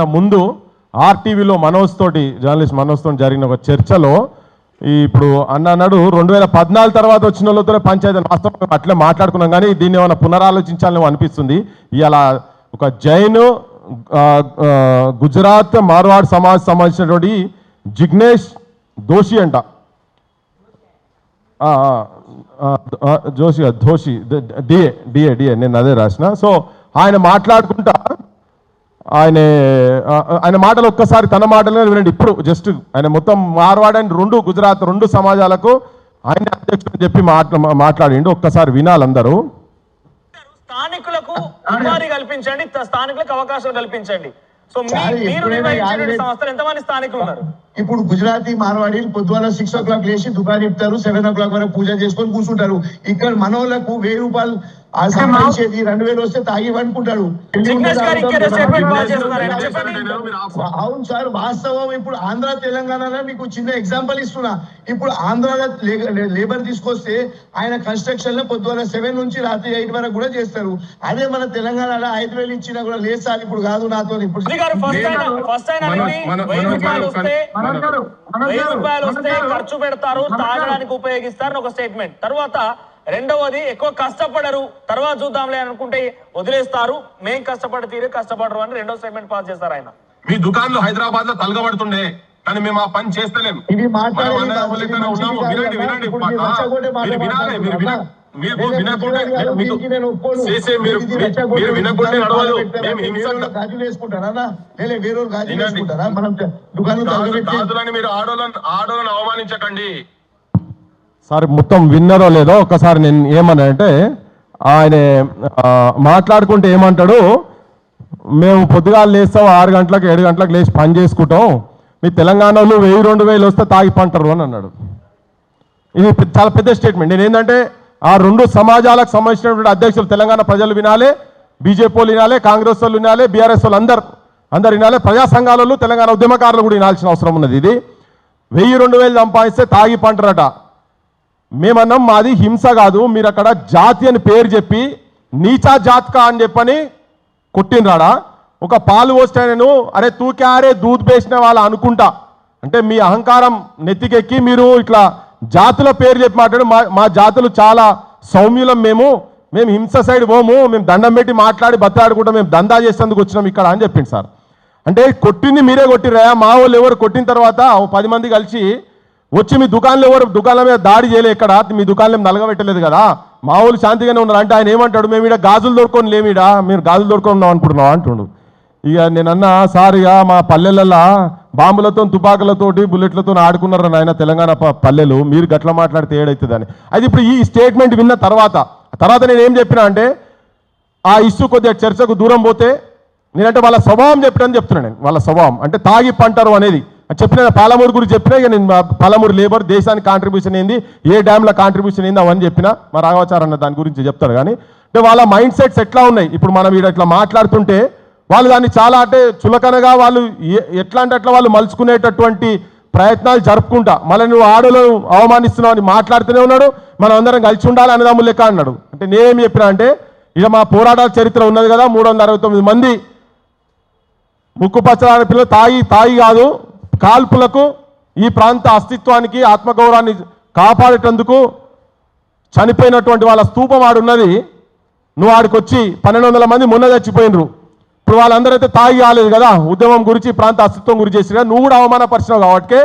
నా ముందు ఆర్టీవీలో మనోజ్ తోటి జర్నలిస్ట్ మనోజ్ తోటి జరిగిన ఒక చర్చలో ఈ ఇప్పుడు అన్న అన్నాడు రెండు వేల పద్నాలుగు తర్వాత వచ్చిన వాళ్ళతో పంచాయతీ వాస్తవం అట్లే మాట్లాడుకున్నాం కానీ దీన్ని ఏమైనా పునరాలోచించాలని అనిపిస్తుంది. ఇలా ఒక జైన్ గుజరాత్ మార్వాడ్ సమాజ్ సంబంధించినటువంటి జిగ్నేష్ దోషి అంట. Joshi Doshi Doshi DA DA DA నేను అదే రాసిన. సో ఆయన మాట్లాడుకుంటా ఆయన ఆయన మాటలు ఒక్కసారి తన మాటలే వినండి. ఇప్పుడు జస్ట్ ఆయన మొత్తం మార్వాడని రెండు గుజరాత్ రెండు సమాజాలకు ఆయన అధ్యక్షుడు అని చెప్పి మాట్లా మాట్లాడిండు. ఒక్కసారి వినాలి అందరూ స్థానికులకు ఉపాధి కల్పించండి స్థానికులకు అవకాశం కల్పించండి. సో మీరు సంస్థలు ఎంతమంది స్థానికులు ఉన్నారు? ఇప్పుడు గుజరాతీ మార్వాడీలు పొద్దున సిక్స్ ఓ క్లాక్ లేచి దుకాణం ఇస్తారు సెవెన్ ఓ క్లాక్ వరకు పూజ చేసుకొని కూర్చుంటారు. ఇక్కడ మనోళ్ళకు వెయ్యి రూపాయలు ఆ సంపాదించేది రెండు వేలు వస్తే తాగి అనుకుంటాడు చెప్పండి అవును సార్ వాస్తవం ఇప్పుడు ఆంధ్ర తెలంగాణలో మీకు చిన్న ఎగ్జాంపుల్ ఇస్తున్నా. ఇప్పుడు ఆంధ్రాలో లే- లేబర్ తీసుకొస్తే ఆయన కన్స్ట్రక్షన్లో పొద్దున సెవెన్ నుంచి రాత్రి ఎయిట్ వరకు కూడా చేస్తారు. అదే మన తెలంగాణలో ఐదు వేలు ఇచ్చినా కూడా లేదు సార్ ఇప్పుడు కాదు నాతో ఇప్పుడు. ఖర్చు పెడతారు. తాగడానికి ఉపయోగిస్తారు ఒక స్టేట్మెంట్ తర్వాత రెండవది ఎక్కువ కష్టపడరు. తర్వాత చూద్దాంలే అనుకుంటే వదిలేస్తారు. మేం కష్టపడి తీరే కష్టపడరు అని రెండో స్టేట్మెంట్ పాస్ చేస్తారు ఆయన. మీ దుకాణంలో హైదరాబాద్లో తలగబడుతుండే కానీ మేము ఆ పని చేస్తలేం. ఉన్నాము. వినండి. వినండి. మీరు వినాలి మీకు. చేసే మీరు మీరు నడవదు? మేము హింస మీరు ఆడోళ్ళని ఆడోళ్ళని అవమానించకండి. సార్ మొత్తం విన్నరో లేదో ఒకసారి నేను ఏమన్నా అంటే ఆయన మాట్లాడుకుంటే ఏమంటాడు మేము పొద్దుగాల లేస్తాం ఆరు గంటలకు ఏడు గంటలకు లేచి పని చేసుకుంటాం. మీ తెలంగాణలో వెయ్యి రెండు వేలు వస్తే తాగిపంటారు అని అన్నాడు. ఇది చాలా పెద్ద స్టేట్మెంట్. నేను ఏంటంటే ఆ రెండు సమాజాలకు సంబంధించినటువంటి అధ్యక్షులు తెలంగాణ ప్రజలు వినాలి బీజేపీ వాళ్ళు వినాలి కాంగ్రెస్ వాళ్ళు వినాలి బీఆర్ఎస్ వాళ్ళు అందరు అందరు వినాలి ప్రజా సంఘాలలో తెలంగాణ ఉద్యమకారులు కూడా వినాల్సిన అవసరం ఉన్నది ఇది. వెయ్యి రెండు వేలు సంపాదిస్తే తాగి పంటరట. మేమన్నాం మాది హింస కాదు మీరు అక్కడ జాతి అని పేరు చెప్పి నీచా జాత్కా అని చెప్పని కొట్టినరాడా ఒక పాలు పోస్తే నేను అరే తూకారే దూద్ పేసిన వాళ్ళు అనుకుంటా. అంటే మీ అహంకారం నెత్తికెక్కి మీరు ఇట్లా జాతుల పేరు చెప్పి మాట్లాడు మా మా జాతులు చాలా సౌమ్యులం మేము మేము హింస సైడ్ పోము మేము దండం పెట్టి మాట్లాడి బతాడుకుంటాం మేము దందా చేసేందుకు వచ్చినాం ఇక్కడ అని చెప్పింది సార్. అంటే కొట్టింది మీరే కొట్టిరా మా వాళ్ళు ఎవరు కొట్టిన తర్వాత పది మంది కలిసి వచ్చి మీ దుకాణంలో ఎవరు దుకాణం మీద దాడి చేయలే ఇక్కడ మీ దుకాణం నలగబెట్టలేదు కదా? మామూలు శాంతిగానే ఉన్నారు. అంటే ఆయన ఏమంటాడు? మేము ఇక్కడ గాజులు దొరుకుని లేమిడా మీరు గాజులు దొరుకొని ఉన్నాం అనుకుంటున్నాం అంటుండు. ఇక నేను సార్ ఇక మా పల్లెలలో బాంబులతో తుపాకులతోటి బుల్లెట్లతో ఆడుకున్నారు నాయన తెలంగాణ ప- పల్లెలు? మీరు గట్ల మాట్లాడితే ఏడవుతుందని అది ఇప్పుడు ఈ స్టేట్మెంట్ విన్న తర్వాత తర్వాత నేను ఏం చెప్పినా అంటే ఆ ఇష్యూ కొద్దిగా చర్చకు దూరం పోతే నేనంటే వాళ్ళ స్వభావం చెప్పినని చెప్తున్నాను నేను. వాళ్ళ స్వభావం. అంటే తాగి పంటారు అనేది చెప్పిన పాలమూరు గురించి చెప్పినా ఇక నేను పాలమూరు లేబర్ దేశానికి కాంట్రిబ్యూషన్ ఏంది ఏ డ్యామ్ల కాంట్రిబ్యూషన్ ఏంది అవన్నీ చెప్పినా మా రాఘవాచార్ అన్న దాని గురించి చెప్తాడు కానీ అంటే వాళ్ళ మైండ్ సెట్స్ ఎట్లా ఉన్నాయి? ఇప్పుడు మనం ఇక్కడ ఇట్లా మాట్లాడుతుంటే వాళ్ళు దాన్ని చాలా అంటే చులకనగా వాళ్ళు ఏ- ఎట్లా అంటే అట్లా వాళ్ళు మలుచుకునేటటువంటి ప్రయత్నాలు జరుపుకుంటా. మళ్ళీ నువ్వు ఆడలను అవమానిస్తున్నావు అని మాట్లాడుతూనే ఉన్నాడు మనం అందరం కలిసి ఉండాలి అన్నదమ్ములు లెక్క అన్నాడు. అంటే నేనేం చెప్పినా అంటే ఇక మా పోరాటాల చరిత్ర ఉన్నది కదా మూడు వందల అరవై తొమ్మిది మంది ముక్కు పచ్చలాని పిల్లలు తాగి తాగి కాదు కాల్పులకు ఈ ప్రాంత అస్తిత్వానికి ఆత్మగౌరవాన్ని కాపాడేటందుకు చనిపోయినటువంటి వాళ్ళ స్తూపం ఆడున్నది నువ్వు ఆడికి వచ్చి పన్నెండు వందల మంది మొన్న చచ్చిపోయినరు. ఇప్పుడు వాళ్ళందరూ అయితే తాగి కాలేదు కదా. ఉద్యమం గురించి ప్రాంత అస్తిత్వం గురించి చేసి నువ్వు కూడా అవమానపరిచినావు కాబట్టి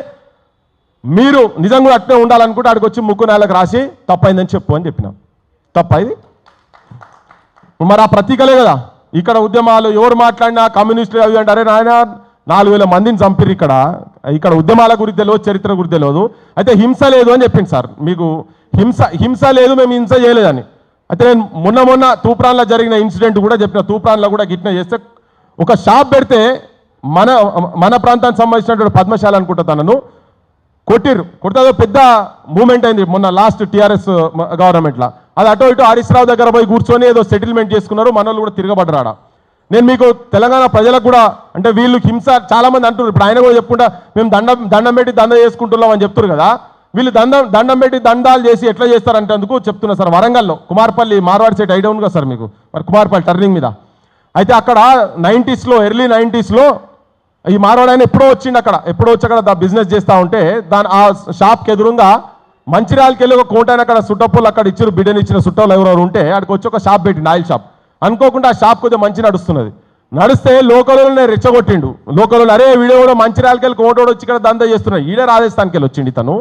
మీరు నిజంగా కూడా అట్నే ఉండాలనుకుంటే ఆడికి వచ్చి ముక్కు నేలకు రాసి తప్పైందని చెప్పు అని చెప్పినాం. తప్ప ఇది మరి ఆ ప్రతీకలే కదా. ఇక్కడ ఉద్యమాలు ఎవరు మాట్లాడినా కమ్యూనిస్టులు అవి అంటారే నాయన నాలుగు వేల మందిని చంపిరు ఇక్కడ. ఇక్కడ ఉద్యమాల గురించి తెలియదు చరిత్ర గురించి తెలియదు అయితే హింస లేదు అని చెప్పింది సార్. మీకు హింస హింస లేదు మేము హింస చేయలేదని. అయితే నేను మొన్న మొన్న తూప్రాన్లో జరిగిన ఇన్సిడెంట్ కూడా చెప్పిన తూప్రాన్లో కూడా గిట్న చేస్తే ఒక షాప్ పెడితే మన మన ప్రాంతానికి సంబంధించినటువంటి పద్మశాల అనుకుంటా తనను. కొట్టిర్రు. కొడితే పెద్ద మూమెంట్ అయింది మొన్న లాస్ట్ టీఆర్ఎస్ గవర్నమెంట్లో. అది అటో ఇటు హరీష్ రావు దగ్గర పోయి కూర్చొని ఏదో సెటిల్మెంట్ చేసుకున్నారు మనల్ని కూడా తిరగబడరాడా నేను మీకు తెలంగాణ ప్రజలకు కూడా అంటే వీళ్ళు హింస చాలామంది అంటున్నారు. ఇప్పుడు ఆయన కూడా చెప్పుకుంటా మేము దండం దండం పెట్టి దండ చేసుకుంటున్నాం అని చెప్తున్నారు కదా. వీళ్ళు దండం దండం పెట్టి దండాలు చేసి ఎట్లా చేస్తారంటే అందుకు చెప్తున్నా సార్. వరంగల్లో కుమార్పల్లి మార్వాడి సైడ్ ఐడియా ఉంది కదా సార్ మీకు. మరి కుమార్పల్లి టర్నింగ్ మీద. అయితే అక్కడ నైంటీస్లో ఎర్లీ నైంటీస్లో ఈ మార్వాడు ఆయన ఎప్పుడో వచ్చిండు అక్కడ. ఎప్పుడో వచ్చి అక్కడ బిజినెస్ చేస్తూ ఉంటే దాని ఆ షాప్కి ఎదురుగా మంచిర్యాలకి వెళ్ళి ఒక కోట అక్కడ సుట్టప్పులు అక్కడ ఇచ్చారు బిడ్డని ఇచ్చిన సుట్టలు ఎవరెవరు ఉంటే అక్కడికి వచ్చి ఒక షాప్ పెట్టిండు ఆయిల్ షాప్. అనుకోకుండా ఆ షాప్ కొద్దిగా మంచి నడుస్తున్నది. నడిస్తే లోకల్లోనే రెచ్చగొట్టిండు. లోకల్లో అరే వీడియో కూడా మంచి వెళ్ళి కోటోడు వచ్చి ఇక్కడ దందా చేస్తున్నాడు. ఈడే రాజస్థాన్కి వెళ్ళి వచ్చిండు తను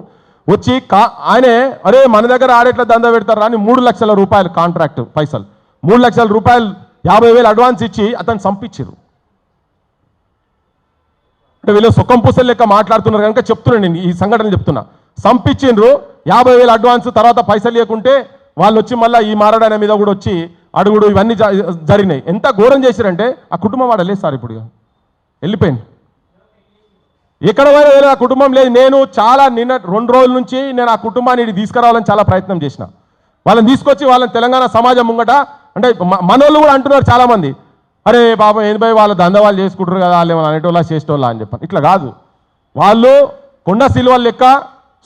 వచ్చి కా ఆయనే అరే మన దగ్గర ఆడేట్లా దందా పెడతారా అని మూడు లక్షల రూపాయలు కాంట్రాక్ట్ పైసలు. మూడు లక్షల రూపాయలు యాభై వేలు అడ్వాన్స్ ఇచ్చి అతను చంపించారు అంటే వీళ్ళు సుఖం పూసలు లెక్క మాట్లాడుతున్నారు కనుక చెప్తున్నాను నేను ఈ సంఘటన చెప్తున్నా. సంపించిండ్రు యాభై వేలు అడ్వాన్స్ తర్వాత పైసలు లేకుంటే వాళ్ళు వచ్చి మళ్ళీ ఈ మారడాని మీద కూడా వచ్చి అడుగుడు ఇవన్నీ జరిగినాయి. ఎంత ఘోరం చేశారంటే ఆ కుటుంబం వాడు లేదు సార్ ఇప్పుడు వెళ్ళిపోయింది. ఎక్కడ పోయినా లేదు ఆ కుటుంబం లేదు. నేను చాలా నిన్న రెండు రోజుల నుంచి నేను ఆ కుటుంబాన్ని తీసుకురావాలని చాలా ప్రయత్నం చేసిన. వాళ్ళని తీసుకొచ్చి వాళ్ళని తెలంగాణ సమాజం ముంగట అంటే మనోళ్ళు కూడా అంటున్నారు చాలామంది. అరే బాబా ఏంది పోయి వాళ్ళ దంద వాళ్ళు చేసుకుంటారు కదా వాళ్ళు ఏమైనా అనేటోళ్ళ చేసేటోళ్ళ అని చెప్పాను. ఇట్లా కాదు. వాళ్ళు కొండ సిల్వల్ లెక్క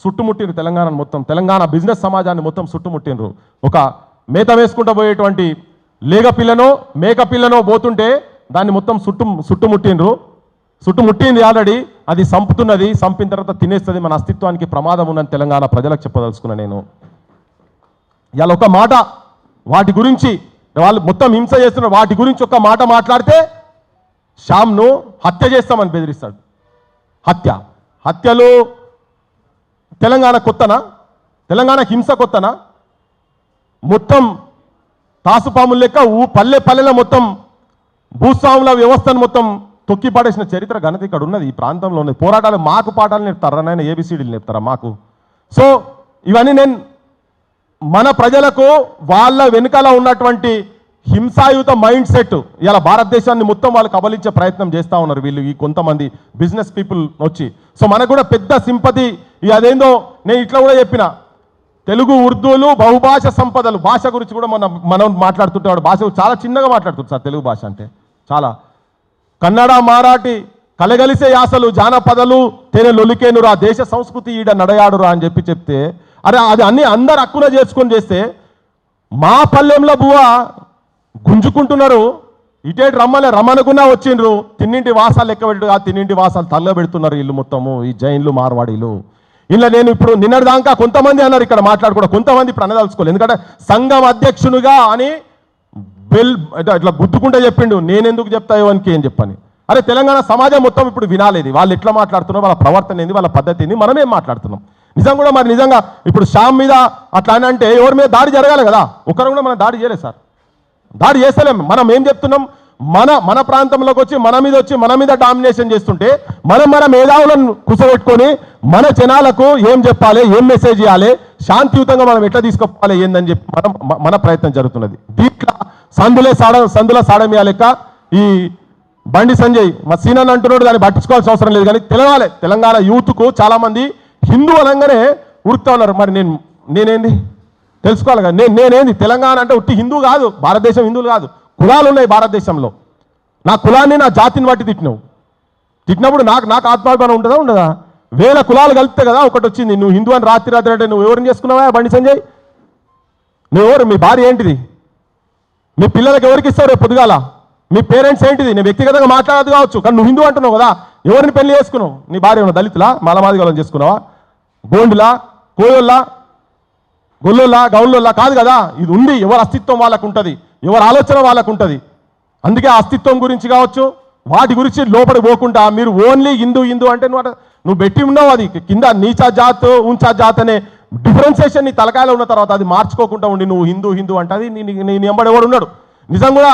చుట్టుముట్టిరు తెలంగాణ మొత్తం. తెలంగాణ బిజినెస్ సమాజాన్ని మొత్తం చుట్టుముట్టినరు ఒక మేత వేసుకుంటూ పోయేటువంటి లేగ పిల్లనో మేక పిల్లనో పోతుంటే దాన్ని మొత్తం చుట్టు చుట్టుముట్టిండ్రు చుట్టుముట్టింది ఆల్రెడీ అది సంపుతున్నది సంపిన తర్వాత తినేస్తుంది మన అస్తిత్వానికి ప్రమాదం ఉందని తెలంగాణ ప్రజలకు చెప్పదలుచుకున్నా నేను. ఇవాళ ఒక మాట వాటి గురించి వాళ్ళు మొత్తం హింస చేస్తున్నారు వాటి గురించి ఒక మాట మాట్లాడితే శ్యామ్ను హత్య చేస్తామని బెదిరిస్తాడు. హత్య. హత్యలు తెలంగాణ కొత్తనా? తెలంగాణ హింస కొత్తనా? మొత్తం తాసుపాముల లెక్క ఊ పల్లె పల్లెల మొత్తం భూస్వాముల వ్యవస్థను మొత్తం తొక్కి పడేసిన చరిత్ర ఘనత ఇక్కడ ఉన్నది ఈ ప్రాంతంలో ఉన్నది పోరాటాలు మాకు పాఠాలు నేర్పుతారా నాయన? ఏబిసిడీలు నేర్పుతారా మాకు? సో ఇవన్నీ నేను మన ప్రజలకు వాళ్ళ వెనుకల ఉన్నటువంటి హింసాయుత మైండ్ సెట్ ఇలా భారతదేశాన్ని మొత్తం వాళ్ళు కబలించే ప్రయత్నం చేస్తూ ఉన్నారు వీళ్ళు ఈ కొంతమంది బిజినెస్ పీపుల్ వచ్చి. సో మనకు కూడా పెద్ద సింపతి ఈ అదేందో నేను ఇట్లా కూడా చెప్పిన తెలుగు ఉర్దూలు బహుభాష సంపదలు భాష గురించి కూడా మన మనం మాట్లాడుతుంటావాడు భాష చాలా చిన్నగా మాట్లాడుతుంది సార్ తెలుగు భాష అంటే. చాలా. కన్నడ మరాఠి కలగలిసే యాసలు జానపదలు తేనె లొలికేనురా దేశ సంస్కృతి ఈడ నడయాడురా అని చెప్పి చెప్తే అరే అది అన్ని అందరు అక్కున చేసుకొని చేస్తే మా పల్లెంలో బువ గుంజుకుంటున్నారు. ఇటేటి రమ్మలే రమ్మనుకున్నా వచ్చిండ్రు. తిన్నింటి వాసాలు లెక్క పెట్టు ఆ తిన్నింటి వాసాలు తల్లబెడుతున్నారు ఇల్లు మొత్తము ఈ జైన్లు మార్వాడీలు. ఇలా నేను ఇప్పుడు నిన్నటిదాకా కొంతమంది అన్నారు ఇక్కడ మాట్లాడుకోవడం కొంతమంది ఇప్పుడు అనదలుచుకోలేదు. ఎందుకంటే సంఘం అధ్యక్షునిగా అని బెల్ ఇట్లా గుద్దుకుంటే చెప్పిండు. నేనెందుకు చెప్తా అని ఏం చెప్పని? అరే తెలంగాణ సమాజం మొత్తం ఇప్పుడు వినాలేది. వాళ్ళు ఎట్లా మాట్లాడుతున్నారు వాళ్ళ ప్రవర్తన ఏంది వాళ్ళ పద్ధతి ఏంది మనమేం మాట్లాడుతున్నాం. నిజం కూడా మరి నిజంగా ఇప్పుడు షామ్ మీద అట్లా అని అంటే ఎవరి మీద దాడి జరగాలి కదా? ఒకరు కూడా మనం దాడి చేయలేదు సార్. దాడి చేస్తలేం. మనం ఏం చెప్తున్నాం? మన మన ప్రాంతంలోకి వచ్చి మన మీద వచ్చి మన మీద డామినేషన్ చేస్తుంటే మనం మన మేధావులను కుసబెట్టుకొని మన జనాలకు ఏం చెప్పాలి ఏం మెసేజ్ ఇవ్వాలి శాంతియుతంగా మనం ఎట్లా తీసుకుపోవాలి ఏందని చెప్పి మనం మన ప్రయత్నం జరుగుతున్నది. దీంట్లో సందులే సాడ సందుల సాడమియా లెక్క ఈ బండి సంజయ్ మా సీనన్ అంటున్నాడు దాన్ని పట్టించుకోవాల్సిన అవసరం లేదు కానీ తెలవాలి తెలంగాణ యూత్కు చాలామంది హిందూ అనగానే ఉరుకుతా ఉన్నారు. మరి నేను నేనేంది? తెలుసుకోవాలి కదా. నేను నేనేంది? తెలంగాణ అంటే ఉట్టి హిందూ కాదు భారతదేశం హిందువులు కాదు. కులాలు ఉన్నాయి భారతదేశంలో. నా కులాన్ని నా జాతిని బట్టి తిట్టినావు. తిట్టినప్పుడు నాకు నాకు ఆత్మాభిమానం ఉంటుందా ఉండదా? వేల కులాలు కలిపితే కదా ఒకటి వచ్చింది. నువ్వు హిందూ అని రాత్రి రాత్రి అంటే నువ్వు ఎవరిని చేసుకున్నావా బండి సంజయ్? నువ్వు ఎవరు? మీ భార్య ఏంటిది? మీ పిల్లలకు ఎవరికి ఇస్తావు రేపు పొద్దుగాల? మీ పేరెంట్స్ ఏంటిది? నేను వ్యక్తిగతంగా మాట్లాడదు కావచ్చు కానీ నువ్వు హిందూ అంటున్నావు కదా. ఎవరిని పెళ్ళి చేసుకున్నావు? నీ భార్య ఉన్న దళితులా? మలమాదిగలను చేసుకున్నావా? గోండులా? కోయోల్లా? గొల్లోళ్ళ గౌన్లోలా కాదు కదా. ఇది ఉంది. ఎవరి అస్తిత్వం వాళ్ళకు ఉంటుంది. ఎవరి ఆలోచన వాళ్ళకు ఉంటుంది. అందుకే అస్తిత్వం గురించి కావచ్చు వాటి గురించి లోపలికి పోకుండా మీరు ఓన్లీ హిందూ హిందూ అంటే నువ్వు నువ్వు పెట్టి ఉన్నావు అది. కింద నీచా జాత్ ఉంచా జాత్ అనే డిఫరెన్సేషన్ నీ తలకాయలో ఉన్న తర్వాత అది మార్చుకోకుండా ఉండి నువ్వు హిందూ హిందూ అంటే అది నీ నీ- ఎంబడి ఎవడు ఉన్నాడు నిజం కూడా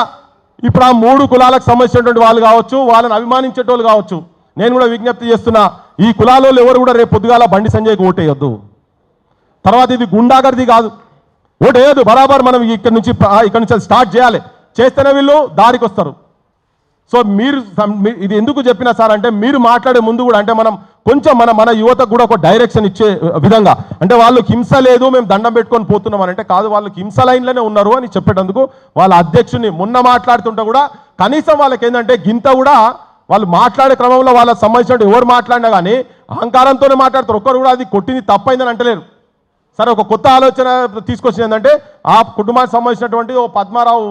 ఇప్పుడు ఆ మూడు కులాలకు సంబంధించినటువంటి వాళ్ళు కావచ్చు వాళ్ళని అభిమానించేటోళ్ళు కావచ్చు నేను కూడా విజ్ఞప్తి చేస్తున్నా ఈ కులాలలో ఎవరు కూడా రేపు పొద్దుగాల బండి సంజయ్కి ఓటేయొద్దు తర్వాత ఇది గుండాగర్ది కాదు. ఓటు వేయదు బరాబర్ మనం ఇక్కడ నుంచి ఇక్కడ నుంచి స్టార్ట్ చేయాలి. చేస్తేనే వీళ్ళు దారికి వస్తారు. సో మీరు ఇది ఎందుకు చెప్పినా సార్ అంటే మీరు మాట్లాడే ముందు కూడా అంటే మనం కొంచెం మన మన యువతకు కూడా ఒక డైరెక్షన్ ఇచ్చే విధంగా. అంటే వాళ్ళకి హింస లేదు మేము దండం పెట్టుకొని పోతున్నాం అని అంటే కాదు వాళ్ళకి హింస లైన్లోనే ఉన్నారు అని చెప్పేటందుకు వాళ్ళ అధ్యక్షుని మొన్న మాట్లాడుతుంటే కూడా కనీసం వాళ్ళకి ఏంటంటే గింత కూడా వాళ్ళు మాట్లాడే క్రమంలో వాళ్ళకి సంబంధించిన ఎవరు మాట్లాడినా కానీ అహంకారంతోనే మాట్లాడతారు. ఒక్కరు కూడా అది కొట్టింది తప్పైందని అంటలేరు. సరే ఒక కొత్త ఆలోచన తీసుకొచ్చింది ఏంటంటే ఆ కుటుంబానికి సంబంధించినటువంటి ఓ పద్మారావు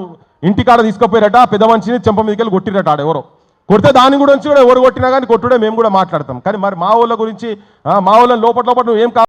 ఇంటికాడ తీసుకుపోయారట ఆ పెద్ద మనిషిని చెంప మీదకి వెళ్ళి కొట్టిరట ఆడ ఎవరో. కొడితే దాని గురించి కూడా ఎవరు కొట్టినా కానీ కొట్టుడే మేము కూడా మాట్లాడతాం. కానీ మరి మా ఊళ్ళ గురించి మా ఊళ్ళ లోపల లోపల నువ్వు ఏం